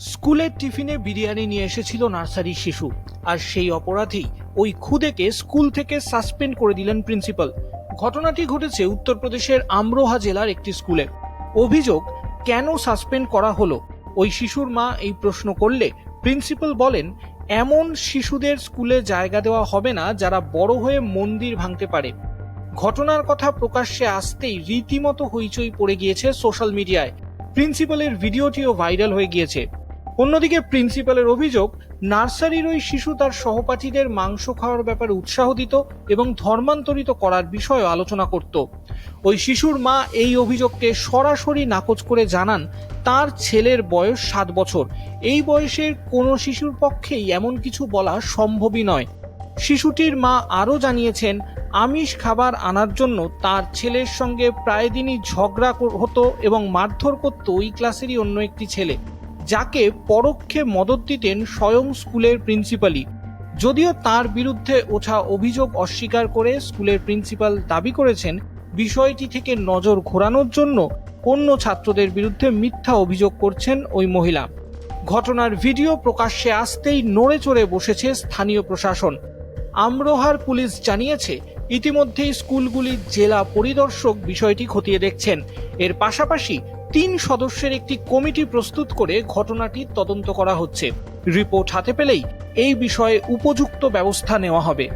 স্কুলের টিফিনে বিরিয়ানি নিয়ে এসেছিল নার্সারি শিশু। আর সেই অপরাধেই ওই খুদেকে স্কুল থেকে সাসপেন্ড করে দিলেন প্রিন্সিপাল। ঘটনাটি ঘটেছে উত্তরপ্রদেশের আমরোহা জেলার একটি স্কুলে। অভিযোগ, কেন সাসপেন্ড করা হলো? ওই শিশুর মা এই প্রশ্ন করলে প্রিন্সিপাল বলেন, এমন শিশুদের স্কুলে জায়গা দেওয়া হবে না যারা বড় হয়ে মন্দির ভাঙতে পারে। ঘটনার কথা প্রকাশ্যে আসতেই রীতিমতো হইচই পড়ে গিয়েছে সোশ্যাল মিডিয়ায়। প্রিন্সিপালের ভিডিওটিও ভাইরাল হয়ে গিয়েছে। অন্যদিকে প্রিন্সিপালের অভিযোগ, নার্সারির ওই শিশু তার সহপাঠীদের মাংস খাওয়ার ব্যাপারে উৎসাহ দিত এবং ধর্মান্তরিত করার বিষয়েও আলোচনা করত। ওই শিশুর মা এই অভিযোগকে সরাসরি নাকচ করে জানান, তার ছেলের বয়স সাত বছর। এই বয়সের কোনো শিশুর পক্ষেই এমন কিছু বলা সম্ভবই নয়। শিশুটির মা আরও জানিয়েছেন, আমিষ খাবার আনার জন্য তার ছেলের সঙ্গে প্রায় দিনই ঝগড়া হতো এবং মারধর করত ওই ক্লাসেরই অন্য একটি ছেলে। যাকে পরোক্ষে মদত দিতেন স্বয়ং স্কুলের প্রিন্সিপালই। যদিও তার বিরুদ্ধে ওঠা অভিযোগ অস্বীকার করে স্কুলের প্রিন্সিপাল দাবি করেছেন, বিষয়টি থেকে নজর ঘোরানোর জন্য অন্য ছাত্রদের বিরুদ্ধে মিথ্যা অভিযোগ করছেন ওই মহিলা। ঘটনার ভিডিও প্রকাশ্যে আসতেই নড়ে চড়ে বসেছে স্থানীয় প্রশাসন। আমরোহার পুলিশ জানিয়েছে, ইতিমধ্যেই স্কুলগুলির জেলা পরিদর্শক বিষয়টি খতিয়ে দেখছেন। এর পাশাপাশি তিন সদস্যের একটি কমিটি প্রস্তুত করে ঘটনাটি তদন্ত করা হচ্ছে। রিপোর্ট হাতে পেলেই এই বিষয়ে উপযুক্ত ব্যবস্থা নেওয়া হবে।